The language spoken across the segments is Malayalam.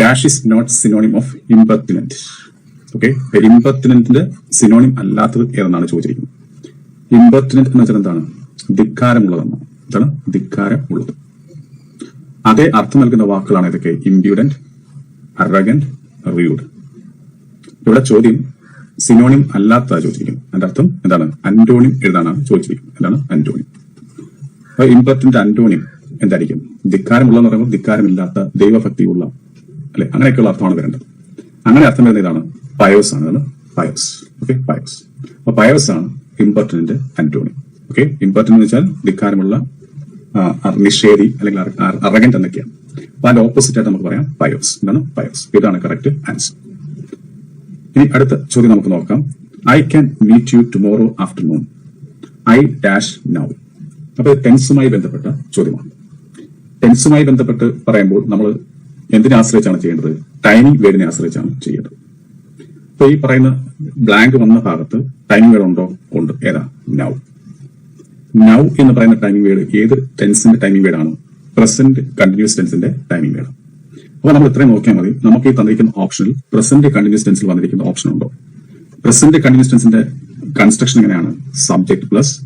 Dash is not synonym of impertinent okay ഇമ്പത്തിനന്റിന്റെ synonym അല്ലാത്തത് ഏതെന്നാണ് ചോദിച്ചിരിക്കുന്നത്? ഇമ്പത്തിനന്റ് എന്ന് വെച്ചാൽ എന്താണ്? ധിക്കാരമുള്ളതെന്നാണ്. എന്താണ്? ധിക്കാരമുള്ളത്. അതേ അർത്ഥം നൽകുന്ന വാക്കുകളാണ് ഇതൊക്കെ. ഇമ്പ്യൂഡന്റ് അറഗന്റ് റിയൂഡ് ഇവിടെ ചോദ്യം സിനോണിം അല്ലാത്ത ചോദിച്ചിരിക്കുന്നത്. അതിന്റെ അർത്ഥം എന്താണ്? അന്റോണിം എഴുതാനാണ് ചോദിച്ചിരിക്കുന്നത്. എന്താണ്? അന്റോണിം അപ്പൊ ഇമ്പത്തിന്റെ അന്റോണിം എന്തായിരിക്കും? ധിക്കാരമുള്ളതെന്ന് പറയുമ്പോൾ ധിക്കാരമില്ലാത്ത ദൈവഭക്തിയുള്ള അല്ലെ? അങ്ങനെയൊക്കെയുള്ള അർത്ഥമാണ് വരേണ്ടത് അങ്ങനെ അർത്ഥം വരുന്ന ഇതാണ് പയോസ് ആണ്. പയോസ് ഓക്കെ പയോസ് അപ്പൊ പയോസ് ആണ് ഇമ്പർട്ടന്റ് അന്റോണി ഓക്കെ ഇമ്പർട്ടന്റ് എന്ന് വെച്ചാൽ ധിക്കാരമുള്ള നിഷേധി അല്ലെങ്കിൽ അറഗന്റ് എന്നൊക്കെയാണ്. അപ്പൊ അതിന്റെ ഓപ്പോസിറ്റ് ആയിട്ട് നമുക്ക് പറയാം പയോസ് എന്താണ് പയോസ് ഇതാണ് കറക്റ്റ് ആൻസർ ഇനി അടുത്ത ചോദ്യം നമുക്ക് നോക്കാം. I can meet you tomorrow afternoon I dash now അപ്പൊ ടെൻസുമായി ബന്ധപ്പെട്ട ചോദ്യമാണ്. ടെൻസുമായി ബന്ധപ്പെട്ട് പറയുമ്പോൾ നമ്മൾ എന്തിനെ ആശ്രയിച്ചാണ് ചെയ്യേണ്ടത്? ടൈമിംഗ് വേർഡിനെ ആശ്രയിച്ചാണ് ചെയ്യേണ്ടത്. അപ്പൊ ഈ പറയുന്ന ബ്ലാങ്ക് വന്ന ഭാഗത്ത് ടൈമിംഗ് വേർഡ് ഉണ്ടോ? ഉണ്ട്. ഏതാ? നൗ നൗ എന്ന് പറയുന്ന ടൈമിംഗ് വേർഡ് ഏത് ടെൻസിന്റെ ടൈമിംഗ് വേർഡാണ് പ്രസന്റ് കണ്ടിന്യൂസ് ടെൻസിന്റെ ടൈമിംഗ് വേർഡ് അപ്പൊ നമ്മൾ ഇത്രയും നോക്കിയാൽ മതി. നമുക്ക് ഈ തന്നിരിക്കുന്ന ഓപ്ഷനിൽ പ്രസന്റ് കണ്ടിന്യൂസ് ടെൻസിൽ വന്നിരിക്കുന്ന ഓപ്ഷൻ ഉണ്ടോ? പ്രസന്റ് കണ്ടിന്യൂസ് ടെൻസിന്റെ കൺസ്ട്രക്ഷൻ എങ്ങനെയാണ്? Subject plus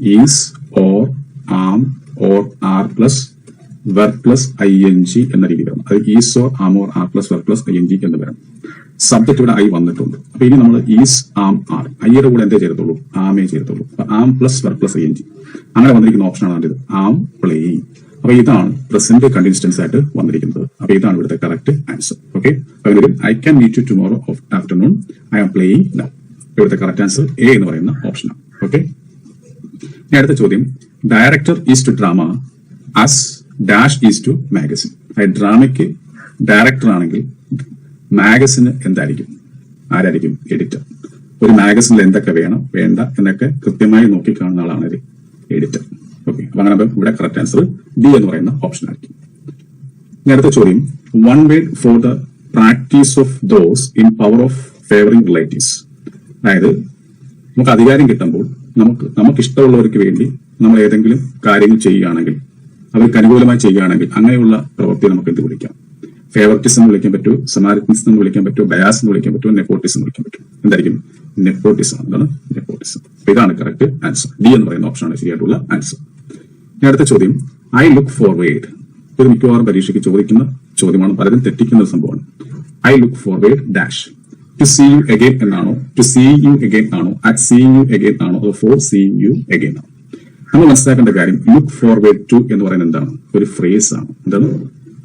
is or am or are plus verb plus I N G എന്ന രീതി വരണം അത് is or am or are plus verb plus I N G എന്ന് വരണം സബ്ജക്ട് ഇവിടെ ഐ വന്നിട്ടുണ്ട്. അപ്പൊ ഇനി നമ്മൾ ഈസ് ആം ആർ ഐയുടെ കൂടെ എന്തേ ചെയ്തോളൂ ആമേ ചെയ്തോളൂ അപ്പൊ am plus verb plus I N G അങ്ങനെ വന്നിരിക്കുന്ന ഓപ്ഷനാണ് ഇത് ആം പ്ലേയിങ് അപ്പൊ ഇതാണ് പ്രസന്റ് കണ്ടിന്യൂസ് ആയിട്ട് വന്നിരിക്കുന്നത്. അപ്പൊ ഇതാണ് ഇവിടുത്തെ കറക്റ്റ് ആൻസർ ഓക്കെ അതിലൊരു I can meet you tomorrow of afternoon I am playing now ഇവിടുത്തെ കറക്റ്റ് ആൻസർ എ എന്ന് പറയുന്ന ഓപ്ഷനാണ് ഓക്കെ അടുത്ത ചോദ്യം. Director is to drama as dash is to magazine അതായത് ഡ്രാമയ്ക്ക് ഡയറക്ടർ ആണെങ്കിൽ മാഗസിന് എന്തായിരിക്കും? ആരായിരിക്കും എഡിറ്റർ ഒരു മാഗസിനിൽ എന്തൊക്കെ വേണം വേണ്ട എന്നൊക്കെ കൃത്യമായി നോക്കി കാണുന്ന ആളാണ് ഒരു എഡിറ്റർ ഓക്കെ അപ്പൊ അങ്ങനെ ഇവിടെ കറക്റ്റ് ആൻസർ ഡി എന്ന് പറയുന്ന ഓപ്ഷൻ ആയിരിക്കും. നേരത്തെ ചോദ്യം. One word for the practice of those in power of favouring relatives അതായത് നമുക്ക് അധികാരം കിട്ടുമ്പോൾ നമുക്ക് നമുക്ക് ഇഷ്ടമുള്ളവർക്ക് വേണ്ടി നമ്മൾ ഏതെങ്കിലും കാര്യങ്ങൾ ചെയ്യുകയാണെങ്കിൽ അവർക്ക് അനുകൂലമായി ചെയ്യുകയാണെങ്കിൽ അങ്ങനെയുള്ള പ്രവൃത്തി നമുക്ക് എന്ത് വിളിക്കാം? ഫേവറിറ്റിസം എന്ന് വിളിക്കാൻ പറ്റൂ സമാരിറ്റിസം എന്ന് വിളിക്കാൻ പറ്റൂ ബയാസ് എന്ന് വിളിക്കാൻ പറ്റൂ നെപ്പോട്ടിസം എന്ന് വിളിക്കാൻ പറ്റും. എന്തായിരിക്കും? നെപ്പോട്ടിസം. എന്താണ് നെപ്പോട്ടിസം. ഇതാണ് കറക്റ്റ് ആൻസർ ഡി എന്ന് പറയുന്ന ഓപ്ഷനാണ് ശരിയായിട്ടുള്ള ആൻസർ ഇനി അടുത്ത ചോദ്യം. ഐ ലുക്ക് ഫോർവേഡ് ഇത് മിക്കവാറും പരീക്ഷയ്ക്ക് ചോദിക്കുന്ന ചോദ്യമാണ്. പലരും തെറ്റിക്കുന്ന ഒരു സംഭവമാണ്. I look forward dash to see you again എന്നാണോ? ടു സീ യു എഗെയിൻ ആണോ അറ്റ് സീ യു എഗെയിൻ ആണോ അതോ ഫോർ സീ യു എഗെയിൻ ആണോ നമ്മൾ മനസ്സിലാക്കേണ്ട കാര്യം ലുക്ക് ഫോർവേഡ് ടു എന്ന് പറയുന്നത് എന്താണ്? ഒരു ഫ്രേസ് ആണ്. എന്താണ്?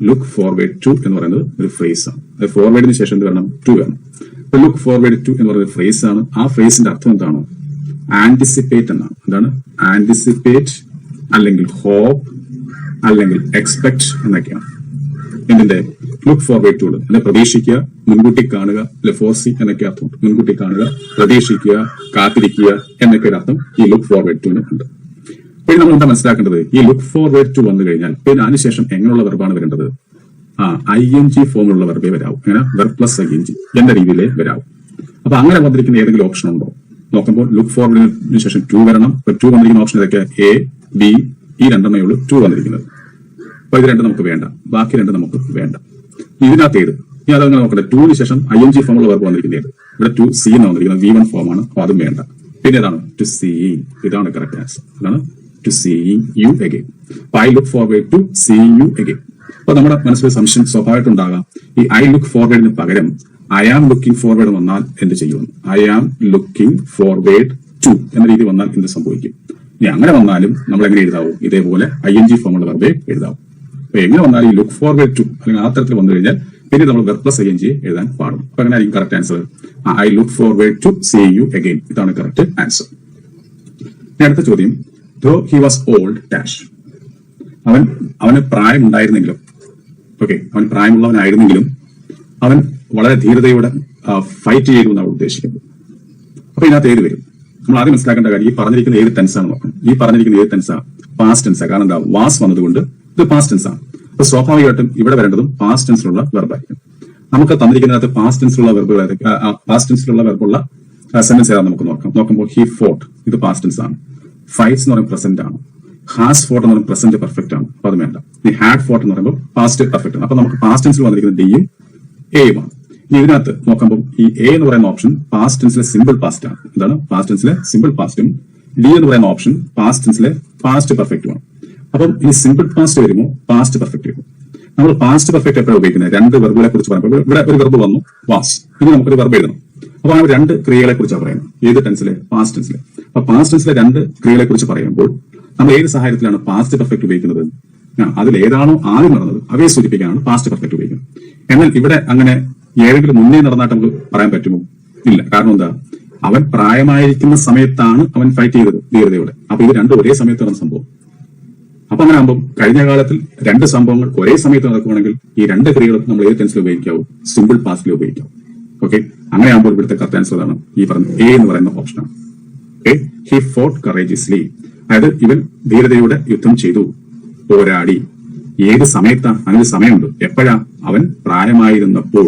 ലുക്ക് ഫോർവേഡ് ടു എന്ന് പറയുന്നത് ഒരു ഫ്രേസ് ആണ്. ഫോർവേഡിന് ശേഷം എന്ത് വേണം ടു വേണം അപ്പൊ ലുക്ക് ഫോർവേഡ് ടു എന്ന് പറയുന്ന ഫ്രേസ് ആണ്. ആ ഫ്രേസിന്റെ അർത്ഥം എന്താണ്? ആന്റിസിപ്പേറ്റ് എന്നാണ്. എന്താണ്? ആന്റിസിപ്പേറ്റ് അല്ലെങ്കിൽ ഹോപ്പ് അല്ലെങ്കിൽ എക്സ്പെക്ട് എന്നൊക്കെയാണ്. എന്തിന്റെ? ലുക്ക് ഫോർവേഡ് ടു അല്ലെ പ്രതീക്ഷിക്കുക മുൻകൂട്ടി കാണുക അല്ലെ ഫോർസി എന്നൊക്കെ അർത്ഥം. മുൻകൂട്ടി കാണുക പ്രതീക്ഷിക്കുക കാത്തിരിക്കുക എന്നൊക്കെ ഒരു അർത്ഥം ഈ ലുക്ക് ഫോർവേഡ് ടുവിന് ഉണ്ട്. പിന്നെ നമ്മൾ എന്താ മനസ്സിലാക്കേണ്ടത്? ഈ ലുക്ക് ഫോർവേഡ് ടു വന്നു കഴിഞ്ഞാൽ പിന്നെ അതിനുശേഷം എങ്ങനെയുള്ള വെർബാണ് വരേണ്ടത്? ആ ഐ എൻ ജി ഫോമിലുള്ള വെർബേ വരാവും. അങ്ങനെ verb plus I N G എന്ന രീതിയിലേ വരാവും. അപ്പൊ അങ്ങനെ വന്നിരിക്കുന്ന ഏതെങ്കിലും ഓപ്ഷൻ ഉണ്ടോ? നോക്കുമ്പോൾ ലുക്ക് ഫോർവേഡിന് ശേഷം ടു വരണം. ടു വന്നിരിക്കുന്ന ഓപ്ഷൻ ഇതൊക്കെ എ ബി ഈ രണ്ടെണ്ണേ ഉള്ളൂ ടു വന്നിരിക്കുന്നത്. അപ്പൊ ഇത് രണ്ട് നമുക്ക് വേണ്ട. ബാക്കി രണ്ട് നമുക്ക് വേണ്ട. ഇതിനകത്ത് ഏത്? ഇനി അതങ്ങനെ നോക്കട്ടെ. ടൂവിന് ശേഷം ഐ എൻ ജി ഫോമുള്ള വർക്ക് വന്നിരിക്കുന്നത് ഏത്? ഇവിടെ ടു സി എന്ന് വന്നിരിക്കുന്നത് വി വൺ ഫോമാണ് അപ്പൊ അതും വേണ്ട. പിന്നെ ഏതാണ്? ടു സി ഇതാണ് കറക്റ്റ് ആൻസർ അതാണ് to seeing you again. I look forward to to you again. അപ്പൊ നമ്മുടെ മനസ്സിൽ സംശയം സ്വാഭാവികമായിട്ടും ഉണ്ടാകാം. ഈ ഐ ലുക്ക് ഫോർവേഡിന് പകരം ഐ ആം ലുക്കിംഗ് ഫോർവേഡ് വന്നാൽ എന്ത് ചെയ്യുമെന്ന് I am looking forward to എന്ന രീതി വന്നാൽ എന്ത് സംഭവിക്കും? ഇനി അങ്ങനെ വന്നാലും നമ്മൾ എങ്ങനെ എഴുതാവും? ഇതേപോലെ ഐ എൻ ജി ഫോമുള്ള വെറുതെ എഴുതാവും. അപ്പൊ എങ്ങനെ വന്നാലും ഈ ലുക്ക് ഫോർവേഡ് ടു അല്ലെങ്കിൽ ആ തരത്തിൽ വന്നു കഴിഞ്ഞാൽ പിന്നെ നമ്മൾ പ്ലസ് ഐ എൻ ജി എഴുതാൻ പാടും. അപ്പൊ അങ്ങനെ ആയിരിക്കും correct answer I look forward to see you again ഇതാണ് കറക്റ്റ് ആൻസർ അടുത്ത ചോദ്യം. Though he was old dash അവൻ അവന് പ്രായമുണ്ടായിരുന്നെങ്കിലും ഓക്കെ അവൻ പ്രായമുള്ളവനായിരുന്നെങ്കിലും അവൻ വളരെ ധീരതയോടെ ഫൈറ്റ് ചെയ്തു എന്നാണ് ഉദ്ദേശിക്കുന്നത്. അപ്പൊ ഇതിനകത്ത് ഏത് വരും? നമ്മൾ ആദ്യം മനസ്സിലാക്കേണ്ട കാര്യം ഈ പറഞ്ഞിരിക്കുന്ന ഏത് ടെൻസാണ് നോക്കണം. ഈ പറഞ്ഞിരിക്കുന്ന ഏത് ടെൻസാ പാസ്റ്റ് ടെൻസാ കാരണം എന്താ? വാസ് വന്നതുകൊണ്ട് ഇത് പാസ്റ്റ് ടെൻസാണ് അപ്പൊ സ്വാഭാവികമായിട്ടും ഇവിടെ വരേണ്ടതും പാസ്റ്റ് ടെൻസിലുള്ള വെർബായിരിക്കും നമുക്ക് തന്നിരിക്കുന്നതിനകത്ത് പാസ്റ്റ് ടെൻസിലുള്ള വെർബ് പാസ്റ്റ് ടെൻസിലുള്ള വെർബുള്ള സെന്റൻസ് ഏതാ നമുക്ക് നോക്കാം. നോക്കുമ്പോൾ ഹി ഫോർട്ട് ഇത് പാസ്റ്റ് ടെൻസ് ആണ്. ഫൈറ്റ്സ് എന്ന് പറയുമ്പോൾ പ്രസന്റ് ആണ്. ഹാസ് ഫോർട്ട് എന്ന് പറയുമ്പോൾ പ്രസന്റ് പെർഫെക്റ്റ് ആണ്. അപ്പൊ അത് വേണ്ട. ഇനി ഹാഡ് ഫോർട്ട് എന്ന് പറയുമ്പോൾ പാസ്റ്റ് പെർഫെക്റ്റ് ആണ്. അപ്പൊ നമുക്ക് പാസ്റ്റ് ടെൻസിൽ വന്നിരിക്കുന്ന ഡിയും ആണ് ഇനി ഇതിനകത്ത് നോക്കുമ്പോൾ ഈ എ എന്ന് പറയുന്ന ഓപ്ഷൻ പാസ്റ്റ് ടെൻസിലെ സിമ്പിൾ പാസ്റ്റ് ആണ്. എന്താണ്? പാസ്റ്റ് ടെൻസിലെ സിമ്പിൾ പാസ്റ്റും ഡി എന്ന് പറയുന്ന ഓപ്ഷൻ പാസ്റ്റ് ടെൻസിലെ പാസ്റ്റ് പെർഫെക്റ്റ് പെർഫെക്റ്റുമാണ് അപ്പം ഈ സിമ്പിൾ പാസ്റ്റ് വരുമോ പാസ്റ്റ് പെർഫെക്റ്റ് വരുമോ നമ്മൾ പാസ്റ്റ് പെർഫെക്റ്റ് എപ്പോഴാണ് ഉപയോഗിക്കുന്നത്? രണ്ട് വെർബുകളെ കുറിച്ച് പറയുമ്പോൾ ഇവിടെ ഒരു വെർബ് വന്നു. വാസ് ഇനി നമുക്കൊരു വെർബ് എഴുതണം. അപ്പൊ ആ രണ്ട് ക്രിയകളെ കുറിച്ചാണ് പറയുന്നത്. ഏത് ടെൻസിലെ പാസ്റ്റ് ടെൻസിലെ അപ്പൊ പാസ്റ്റ് ടെൻസിലെ രണ്ട് ക്രിയകളെ കുറിച്ച് പറയുമ്പോൾ നമ്മൾ ഏത് സാഹചര്യത്തിലാണ് പാസ്റ്റ് പെർഫെക്റ്റ് ഉപയോഗിക്കുന്നത്? അതിൽ ഏതാണോ ആദ്യം നടന്നത് അവയെ സൂചിപ്പിക്കാനാണ് പാസ്റ്റ് പെർഫെക്റ്റ് ഉപയോഗിക്കുന്നത്. എന്നാൽ ഇവിടെ അങ്ങനെ ഏതെങ്കിലും മുന്നേ നടന്നായിട്ട് നമുക്ക് പറയാൻ പറ്റുമോ? ഇല്ല. കാരണം എന്താ? അവൻ പ്രായമായിരിക്കുന്ന സമയത്താണ് അവൻ ഫൈറ്റ് ചെയ്തത് ധീരതയോടെ. അപ്പൊ ഇത് രണ്ടും ഒരേ സമയത്ത് നടന്ന സംഭവം. അപ്പൊ അങ്ങനെ ആകുമ്പോൾ കഴിഞ്ഞ കാലത്തിൽ രണ്ട് സംഭവങ്ങൾ ഒരേ സമയത്ത് നടക്കുകയാണെങ്കിൽ ഈ രണ്ട് ക്രിയകളും നമ്മൾ ഏത് ടെൻസിൽ ഉപയോഗിക്കാവും? സിമ്പിൾ പാസ്റ്റിൽ ഉപയോഗിക്കാവും. ഓക്കെ അങ്ങനെ ആകുമ്പോൾ ഇവിടുത്തെ കറക്റ്റ് ആൻസർ ആണ് ഈ പറഞ്ഞ എ എന്ന് പറയുന്ന ഓപ്ഷനാണ് ഓക്കെ ഹി ഫോർട്ട് കറേജിയസ്ലി അതായത് ഇവൻ ധീരതയോടെ യുദ്ധം ചെയ്തു. പോരാടി. ഏത് സമയത്താണ് അങ്ങനെ സമയമുണ്ട്. എപ്പോഴാ? അവൻ പ്രായമായിരുന്നപ്പോൾ.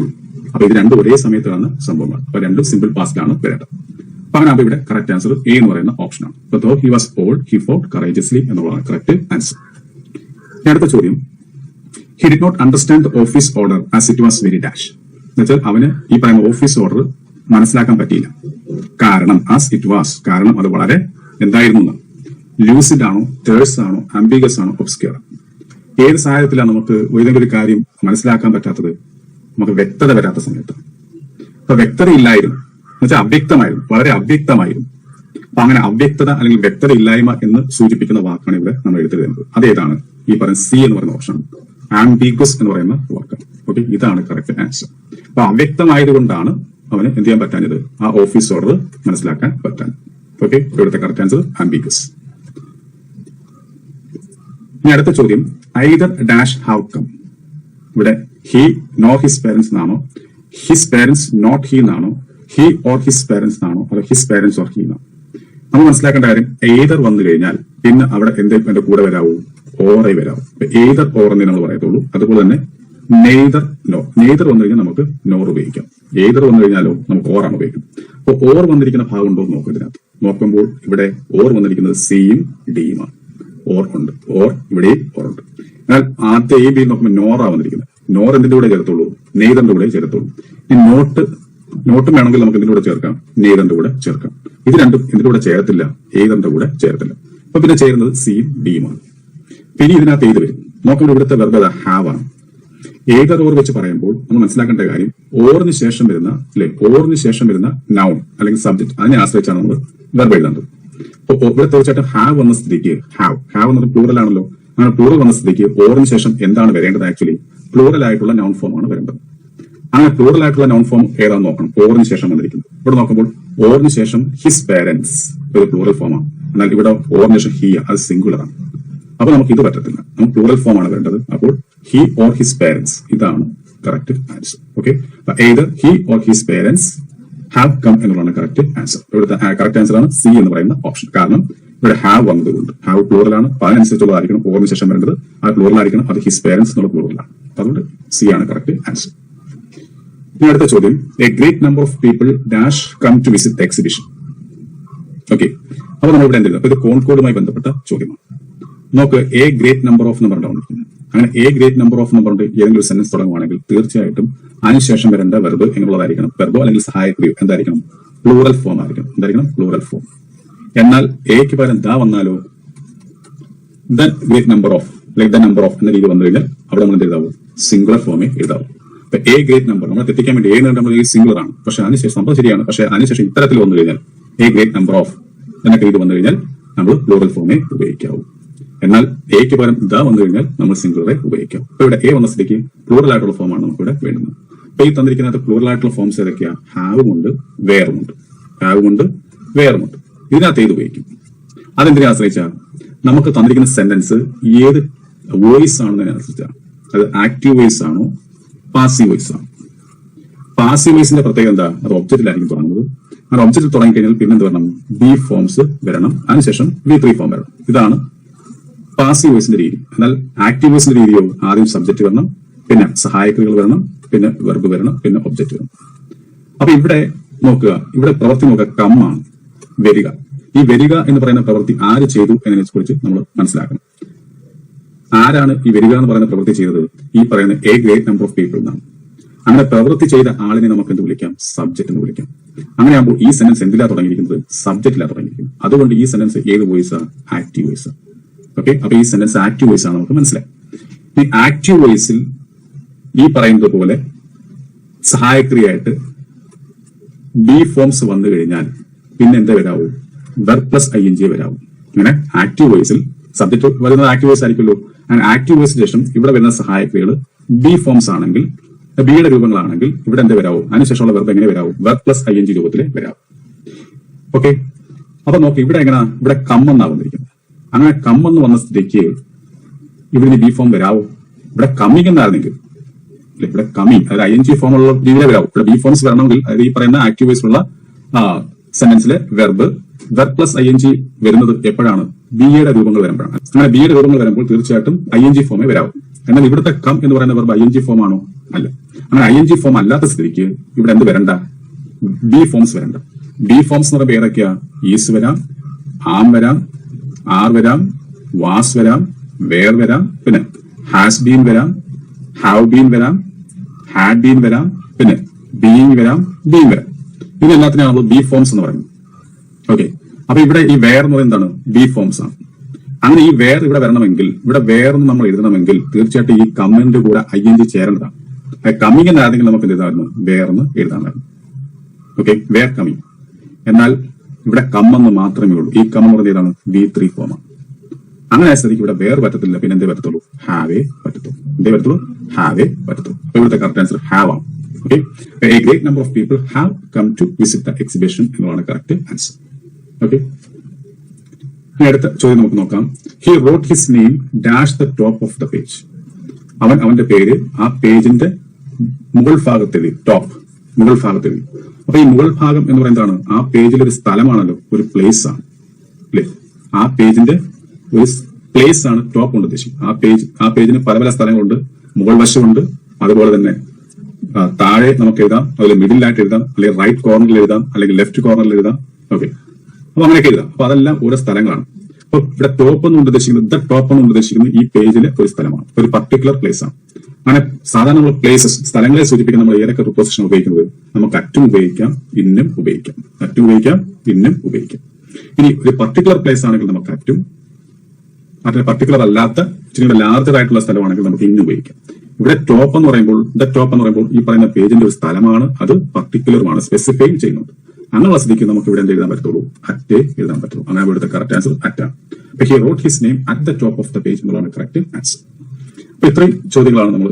അപ്പൊ ഇത് രണ്ടും ഒരേ സമയത്ത് കാണുന്ന സംഭവമാണ് അപ്പൊ രണ്ടും സിമ്പിൾ പാസ്റ്റിലാണ് വരേണ്ടത്. അപ്പൊ അങ്ങനെ ഇവിടെ കറക്റ്റ് ആൻസർ എ എന്ന് പറയുന്ന ഓപ്ഷനാണ് though he was old he fought courageously എന്നുള്ളതാണ് കറക്റ്റ് ആൻസർ അടുത്ത ചോദ്യം. He did not understand office order as it was very dash എന്നുവെച്ചാൽ അവന് ഈ പറയുന്ന ഓഫീസ് ഓർഡർ മനസ്സിലാക്കാൻ പറ്റിയില്ല. കാരണം ആസ് ഇറ്റ് വാസ് കാരണം അത് വളരെ എന്തായിരുന്നു ലൂസിഡ് ആണോ തേഴ്സ് ആണോ അംബിഗസ് ആണോ ഒബ്സ്ക്യൂർ ഏത് സാഹചര്യത്തിലാണ് നമുക്ക് ഏതെങ്കിലും ഒരു കാര്യം മനസ്സിലാക്കാൻ പറ്റാത്തത്? നമുക്ക് വ്യക്തത വരാത്ത സമയത്ത് അപ്പൊ വ്യക്തത ഇല്ലായിരുന്നു. എന്നുവെച്ചാൽ അവ്യക്തമായിരുന്നു. വളരെ അവ്യക്തമായിരുന്നു. അപ്പൊ അങ്ങനെ അവ്യക്തത അല്ലെങ്കിൽ വ്യക്തത ഇല്ലായ്മ എന്ന് സൂചിപ്പിക്കുന്ന വാക്കാണ് ഇവിടെ നമ്മൾ എടുത്തിരുന്നത് അതേതാണ് ഈ പറയുന്ന സി എന്ന് പറയുന്ന ഓപ്ഷൻ ആംബിഗസ് എന്ന് പറയുന്ന വാക്ക് ഓക്കെ ഇതാണ് കറക്റ്റ് ആൻസർ അപ്പൊ അവ്യക്തമായതുകൊണ്ടാണ് അവന് എന്ത് ചെയ്യാൻ പറ്റാഞ്ഞത്? ആ ഓഫീസ് ഓർഡർ മനസ്സിലാക്കാൻ പറ്റാൻ. ഓക്കെ ഇവിടുത്തെ കറക്റ്റ് ആൻസർ ആംബിഗസ് ഇനി അടുത്ത ചോദ്യം. ഐദർ ഡാഷ് ഹൗ കം ഇവിടെ ഹി നോ ഹിസ് പേരൻസ് എന്നാണോ ഹിസ് പേരൻസ് നോട്ട് ഹി എന്നാണോ ഹി ഓർ ഹിസ് പേരൻസ് എന്നാണോ അതോ ഹിസ് പേരൻസ് ഓർ ഹി എന്നാണോ നമ്മൾ മനസ്സിലാക്കേണ്ട കാര്യം ഏതർ വന്നു കഴിഞ്ഞാൽ പിന്നെ അവിടെ എന്ത് എന്റെ കൂടെ വരാവൂ? ഓറേ വരാം. ഏതർ ഓർ എന്നേ നമ്മൾ പറയത്തുള്ളൂ. അതുപോലെ തന്നെ നെയ്തർ നോ. നെയ്തർ വന്നു കഴിഞ്ഞാൽ നമുക്ക് നോർ ഉപയോഗിക്കാം. ഏതർ വന്നു കഴിഞ്ഞാലോ നമുക്ക് ഓറാണ് ഉപയോഗിക്കും. അപ്പോൾ ഓർ വന്നിരിക്കുന്ന ഭാഗം ഉണ്ടോ എന്ന് നോക്കും ഇതിനകത്ത്. നോക്കുമ്പോൾ ഇവിടെ ഓർ വന്നിരിക്കുന്നത് സിയും ഡിയുമാണ് ഓർ ഉണ്ട്. ഓർ ഇവിടെയും ഓർ ഉണ്ട്. എന്നാൽ ആദ്യത്തെ എ ബി നോക്കുമ്പോൾ നോറാ വന്നിരിക്കുന്നത്. നോർ എന്തിന്റെ കൂടെ ചേർത്തുള്ളൂ? നെയ്തറിന്റെ കൂടെ ചേർത്തുള്ളൂ. ഈ നോട്ട് നോട്ടും വേണമെങ്കിൽ നമുക്ക് ഇതിന്റെ കൂടെ ചേർക്കാം. നെയ്തറിന്റെ കൂടെ ചേർക്കാം. ഇത് രണ്ടും ഇതിന്റെ കൂടെ ചേർത്തില്ല ഏതറിന്റെ കൂടെ ചേർത്തില്ല അപ്പൊ പിന്നെ ചേരുന്നത് സിയും ഡിയുമാണ് പിന്നെ ഇതിനകത്ത് ഏത് വരും? നോക്കുമ്പോൾ ഇവിടുത്തെ വെർബത ഹാവ് ആണ്. ഓർ വെച്ച് പറയുമ്പോൾ നമ്മൾ മനസ്സിലാക്കേണ്ട കാര്യം ഓറിന് ശേഷം വരുന്ന അല്ലെ ഓറിന് ശേഷം വരുന്ന നൗൺ അല്ലെങ്കിൽ സബ്ജക്ട് അതിനെ ആശ്രയിച്ചാണ് നമ്മൾ വെർബ് എഴുതുന്നത് അപ്പൊ ഇവിടെ തീർച്ചയായിട്ടും ഹാവ് വന്ന സ്ഥിതിക്ക് ഹാവ് ഹാവ് എന്നത് പ്ലൂറൽ ആണല്ലോ. അങ്ങനെ പ്ലൂറൽ വന്ന സ്ഥിതിക്ക് ഓറിന് ശേഷം എന്താണ് വരേണ്ടത് ആക്ച്വലി പ്ലൂറൽ ആയിട്ടുള്ള നൗൺ ഫോം ആണ് വരേണ്ടത്. അങ്ങനെ പ്ലൂറൽ ആയിട്ടുള്ള നൗൺ ഫോം ഏതാണെന്ന് നോക്കണം. ഓറിന് ശേഷം വന്നിരിക്കുന്നത് ഇവിടെ നോക്കുമ്പോൾ ഓറിന് ശേഷം ഹിസ് പേരൻസ് ഒരു പ്ലൂറൽ ഫോമാണ് എന്നാൽ ഇവിടെ ഓറിന് ശേഷം ഹി അത് സിംഗുലർ ആണ്. അപ്പൊ നമുക്ക് ഇത് പറ്റത്തില്ല. നമുക്ക് പ്ലൂറൽ ഫോം ആണ് വേണ്ടത്. അപ്പോൾ ഹി ഓർ ഹിസ് പേരൻസ് ഇതാണ് കറക്റ്റ് ആൻസർ ഓക്കെ ഏത് he or his parents have come എന്നുള്ളതാണ് കറക്റ്റ് ആൻസർ ഇവിടുത്തെ കറക്റ്റ് ആൻസർ ആണ് സി എന്ന് പറയുന്ന ഓപ്ഷൻ കാരണം ഇവിടെ ഹാവ് വന്നതുകൊണ്ട്. ഹാവ് പ്ലൂറൽ ആണ്. അപ്പൊ അതിനനുസരിച്ചുള്ളതായിരിക്കണം ഓറിന് ശേഷം വരേണ്ടത് ആ പ്ലൂറൽ ആയിരിക്കണം. അത് ഹിസ് പേരൻസ് എന്നുള്ള ആണ്. അതുകൊണ്ട് സി ആണ് കറക്റ്റ് ആൻസർ ഇനി അടുത്ത ചോദ്യം. A great number of people dash come to visit exhibition okay അപ്പൊ നമ്മൾ ഇവിടെ എന്തെങ്കിലും ഇത് കോൺകോഡുമായി ബന്ധപ്പെട്ട ചോദ്യമാണ്. നോക്ക് എ ഗ്രേറ്റ് നമ്പർ ഓഫ് എന്ന് പറഞ്ഞിട്ടുണ്ട് അങ്ങനെ എ ഗ്രേറ്റ് നമ്പർ ഓഫ് എന്ന് പറഞ്ഞിട്ട് ഏതെങ്കിലും ഒരു സെന്റൻസ് തുടങ്ങുവാണെങ്കിൽ തീർച്ചയായിട്ടും അതിനുശേഷം വരേണ്ട വെർബ് എന്നുള്ളതായിരിക്കണം. വെർബോ അല്ലെങ്കിൽ സഹായക്രിയോ എന്തായിരിക്കണം? പ്ലൂറൽ ഫോം ആയിരിക്കണം. എന്തായിരിക്കണം? പ്ലൂറൽ ഫോം എന്നാൽ എക്ക് പകരം ദ വന്നാലോ? The great number of like the number of എന്ന രീതി വന്നു കഴിഞ്ഞാൽ അവിടെ നമ്മൾ എഴുതാവൂ? സിംഗുലർ ഫോമേ എഴുതാവും. എ ഗ്രേറ്റ് നമ്പർ നമ്മൾ തെറ്റിക്കാൻ വേണ്ടി എ നമ്മൾ സിംഗുലർ ആണ്. പക്ഷെ അതിനുശേഷം സംഭവം ശരിയാണ്. പക്ഷെ അതിനുശേഷം ഇത്തരത്തിൽ വന്നു കഴിഞ്ഞാൽ എ ഗ്രേറ്റ് നമ്പർ ഓഫ് എന്നൊക്കെ രീതി വന്നു കഴിഞ്ഞാൽ നമ്മൾ പ്ലൂറൽ ഫോമേ ഉപയോഗിക്കാവൂ. എന്നാൽ എക്ക് പകരം ദ വന്നു കഴിഞ്ഞാൽ നമ്മൾ സിംഗുലറെ ഉപയോഗിക്കാം. അപ്പൊ ഇവിടെ എ വന്ന സ്ഥിതിക്ക് പ്ലൂറൽ ആയിട്ടുള്ള ഫോമാണ് നമുക്ക് ഇവിടെ വേണ്ടുന്നത്. അപ്പൊ ഈ തന്നിരിക്കുന്നത് പ്ലൂറൽ ആയിട്ടുള്ള ഫോംസ് ഏതൊക്കെയാ? വേറുമുണ്ട് കൊണ്ട് ഉണ്ട് വേറും ഉണ്ട് ഇതിനകത്ത് ഏത് ഉപയോഗിക്കും? അതെന്തിനെ ആശ്രയിച്ചാ? നമുക്ക് തന്നിരിക്കുന്ന സെന്റൻസ് ഏത് വോയിസ് ആണെന്നതിനെ ആശ്രയിച്ചാണ് അത് ആക്റ്റീവ് വോയിസ് ആണോ? പാസീവ് വോയിസ് ആണോ? പാസീവ് വോയിസിന്റെ പ്രത്യേകത എന്താ? അത് ഒബ്ജക്റ്റിലായിരിക്കും തുടങ്ങുന്നത്. ആ ഒബ്ജക്റ്റിൽ തുടങ്ങി കഴിഞ്ഞാൽ പിന്നെ വരണം? ബി ഫോംസ് വരണം. അതിനുശേഷം ബി ത്രീ ഫോം വരണം. ഇതാണ് പാസീവ് വോയിസിന്റെ രീതി. എന്നാൽ ആക്റ്റീവ് വോയിസിന്റെ രീതിയോ ആദ്യം സബ്ജക്ട് വരണം പിന്നെ സഹായക്രിയകൾ വരണം പിന്നെ വെർബ് വരണം പിന്നെ ഒബ്ജക്റ്റ് വരണം. അപ്പൊ ഇവിടെ നോക്കുക ഇവിടെ പ്രവൃത്തി നോക്കുക കമ്മാണ് വരിക. ഈ വരിക എന്ന് പറയുന്ന പ്രവൃത്തി ആര് ചെയ്തു എന്നതിനെ കുറിച്ച് നമ്മൾ മനസ്സിലാക്കണം. ആരാണ് ഈ വരിക എന്ന് പറയുന്ന പ്രവൃത്തി ചെയ്തത്? ഈ പറയുന്ന a great number of people എന്നാണ്. അങ്ങനെ പ്രവൃത്തി ചെയ്ത ആളിനെ നമുക്ക് എന്ത് വിളിക്കാം? സബ്ജക്ട് എന്ന് വിളിക്കാം. അങ്ങനെയാകുമ്പോൾ ഈ സെന്റൻസ് എന്തിലാ തുടങ്ങിയിരിക്കുന്നത്? സബ്ജക്റ്റിലാ തുടങ്ങിയിരിക്കുന്നത്. അതുകൊണ്ട് ഈ സെന്റൻസ് ഏത് വോയിസ് ആക്റ്റീവ് വോയിസ് ഓക്കെ അപ്പൊ ഈ സെന്റൻസ് ആക്റ്റീവ് വോയിസ് ആണ് നമുക്ക് മനസ്സിലായി. ഈ ആക്റ്റീവ് വോയിസിൽ ഈ പറയുന്നത് പോലെ സഹായക്രിയായിട്ട് ബി ഫോംസ് വന്നു കഴിഞ്ഞാൽ പിന്നെ എന്താ വരാവൂ? Verb plus I N G വരാവൂ. അങ്ങനെ ആക്റ്റീവ് വോയിസിൽ സബ്ജക്ട് വരുന്നത് ആക്റ്റീവ് വോയിസ് ആയിരിക്കുമല്ലോ. അങ്ങനെ ആക്റ്റീവ് വോയിസിന് ശേഷം ഇവിടെ വരുന്ന സഹായക്രിയകൾ ബി ഫോംസ് ആണെങ്കിൽ ബിയുടെ രൂപങ്ങളാണെങ്കിൽ ഇവിടെ എന്താ വരാവോ? അതിനുശേഷമുള്ള വെർബ് എങ്ങനെ വരാവും? Verb plus I N G രൂപത്തിൽ വരാവും. ഓക്കെ അപ്പൊ നോക്കി ഇവിടെ എങ്ങനെ? ഇവിടെ കമ്മെന്നാ വന്നിരിക്കുന്നത്. അങ്ങനെ കമ്മെന്ന് വന്ന സ്ഥിതിക്ക് ഇവിടെ ബി ഫോം വരാവോ. ഇവിടെ കമ്മിങ് എന്നായിരുന്നെങ്കിൽ. ഇവിടെ കമ്മിങ് അതായത് ഐ എൻ ജി ഫോം ഉള്ള രീതിയിലെ വരാവും. ഇവിടെ ബി ഫോംസ് വരണമെങ്കിൽ അതായത് ഈ പറയുന്ന ആക്റ്റീവ് വോയിസ് ഉള്ള സെന്റൻസിലെ verb verb plus I N G വരുന്നത് എപ്പോഴാണ്? ബി എയുടെ രൂപങ്ങൾ വരുമ്പോഴാണ്. അങ്ങനെ ബി എയുടെ രൂപങ്ങൾ വരുമ്പോൾ തീർച്ചയായിട്ടും ഐ എൻ ജി ഫോമേ വരാവും. എന്നാൽ ഇവിടുത്തെ കം എന്ന് പറയുന്ന verb I N G form ആണോ? അല്ല. അങ്ങനെ ഐ എൻ ജി ഫോം അല്ലാത്ത സ്ഥിതിക്ക് ഇവിടെ എന്ത് വരണ്ട? ബി ഫോംസ് വരണ്ട. ബി ഫോംസ് എന്ന് പറയുമ്പോൾ ഏതൊക്കെയാ ഈസ് വരാം ആം വരാം ആർ വരാം വാസ് വരാം വേർ വരാം പിന്നെ ഹാസ് ബീൻ വരാം ഹാവ് ബീൻ വരാം ഹാഡ് ബീൻ വരാം പിന്നെ ബീയിങ് വരാം ബീൻ വരാം. ഇതെല്ലാത്തിനാണ് നമ്മൾ ബി ഫോംസ് എന്ന് പറയുന്നത്. ഓക്കെ അപ്പൊ ഇവിടെ ഈ വേർ എന്ന് പറയുന്നത് എന്താണ്? ബി ഫോംസ് ആണ്. അങ്ങനെ ഈ വേർ ഇവിടെ വരണമെങ്കിൽ ഇവിടെ വേർ എന്ന് നമ്മൾ എഴുതണമെങ്കിൽ തീർച്ചയായിട്ടും ഈ കമ്മിന്റെ കൂടെ ഐ എൻ ജി ചേരേണ്ടതാണ്. കമ്മിങ് എന്നായിരുന്നെങ്കിൽ നമുക്ക് എന്ത് എഴുതാമായിരുന്നു വേർ എന്ന് എഴുതാമായിരുന്നു. ഓക്കെ വേർ കമ്മിങ് എന്നാൽ ഇവിടെ കമ്മെന്ന് മാത്രമേ ഉള്ളൂ. ഈ കമ്മ ഏതാണ്? ബി ത്രീ കോമ അങ്ങനെ സ്ഥിതിക്ക് ഇവിടെ വേർ പറ്റത്തില്ല. പിന്നെ എന്തേ പറ്റത്തുള്ളൂ? ഹാവേ പറ്റത്തുള്ളൂ എന്തേ പറ്റത്തുള്ളൂ? ഹാവേ പറ്റത്തുള്ളൂ അപ്പൊ ഇവിടുത്തെ കറക്റ്റ് ആൻസർ ഹാവ് ആണ്. Okay a great number of people have come to visit the exhibition എന്നുള്ളതാണ് കറക്റ്റ് ആൻസർ ഓക്കെ അടുത്ത ചോദ്യം നമുക്ക് നോക്കാം. He wrote his name dash the top of the page അവൻ അവന്റെ പേര് ആ പേജിന്റെ മുകൾ ഭാഗത്തിൽ ടോപ്പ് മുകൾ ഭാഗത്തിൽ. അപ്പൊ ഈ മുകൾ ഭാഗം എന്ന് പറയുന്നതാണ് ആ പേജിൽ ഒരു സ്ഥലമാണല്ലോ ഒരു പ്ലേസ് ആണ്. അല്ലേ? ആ പേജിന്റെ ഒരു പ്ലേസ് ആണ് ടോപ്പ് കൊണ്ട് ഉദ്ദേശിക്കും ആ പേജ് ആ പേജിന് പല പല സ്ഥലങ്ങളുണ്ട്. മുകൾ വശമുണ്ട്. അതുപോലെ തന്നെ താഴെ നമുക്ക് എഴുതാം. അതുപോലെ മിഡിലായിട്ട് എഴുതാം. അല്ലെങ്കിൽ റൈറ്റ് കോർണറിൽ എഴുതാം. അല്ലെങ്കിൽ ലെഫ്റ്റ് കോർണറിൽ എഴുതാം. ഓക്കെ അപ്പൊ അങ്ങനെയൊക്കെ എഴുതാം. അപ്പൊ അതെല്ലാം ഓരോ സ്ഥലങ്ങളാണ്. അപ്പൊ ഇവിടെ ടോപ്പ് എന്ന് ഉദ്ദേശിക്കുന്നത് ദ ടോപ്പ് എന്ന് ഉദ്ദേശിക്കുന്നത് ഈ പേജിലെ ഒരു സ്ഥലമാണ്. ഒരു പർട്ടിക്കുലർ പ്ലേസ് ആണ്. അങ്ങനെ സാധാരണ നമ്മൾ പ്ലേസസ് സ്ഥലങ്ങളെ സൂചിപ്പിക്കാൻ നമ്മൾ ഏതൊക്കെ പ്രിപ്പോസിഷൻ ഉപയോഗിക്കുന്നത്? നമുക്ക് അറ്റും ഉപയോഗിക്കാം ഇന്നും ഉപയോഗിക്കാം. അറ്റും ഉപയോഗിക്കാം ഇന്നും ഉപയോഗിക്കാം. ഇനി ഒരു പർട്ടിക്കുലർ പ്ലേസ് ആണെങ്കിൽ നമുക്ക് അറ്റും അതിന് പർട്ടിക്കുലർ അല്ലാത്ത ഇച്ചിരി ലാർജർ ആയിട്ടുള്ള സ്ഥലമാണെങ്കിൽ നമുക്ക് ഇന്ന് ഉപയോഗിക്കാം. ഇവിടെ ടോപ്പ് എന്ന് പറയുമ്പോൾ ദ ടോപ്പ് എന്ന് പറയുമ്പോൾ ഈ പറയുന്ന പേജിന്റെ ഒരു സ്ഥലമാണ്. അത് പർട്ടിക്കുലറുമാണ് സ്പെസിഫൈ ചെയ്യുന്നത് അങ്ങനെയുള്ള സ്ഥിതിക്ക് നമുക്ക് ഇവിടെ എന്ത് എഴുതാൻ പറ്റുള്ളൂ അറ്റേ എഴുതാൻ പറ്റുള്ളൂ അങ്ങനെ ഇവിടുത്തെ കറക്റ്റ് ആൻസർ അറ്റാണ് അപ്പൊ he wrote his name at the top of the page എന്നുള്ളതാണ് കറക്റ്റ് ആൻസർ അപ്പൊ ഇത്രയും ചോദ്യങ്ങളാണ് നമ്മൾ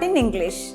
in English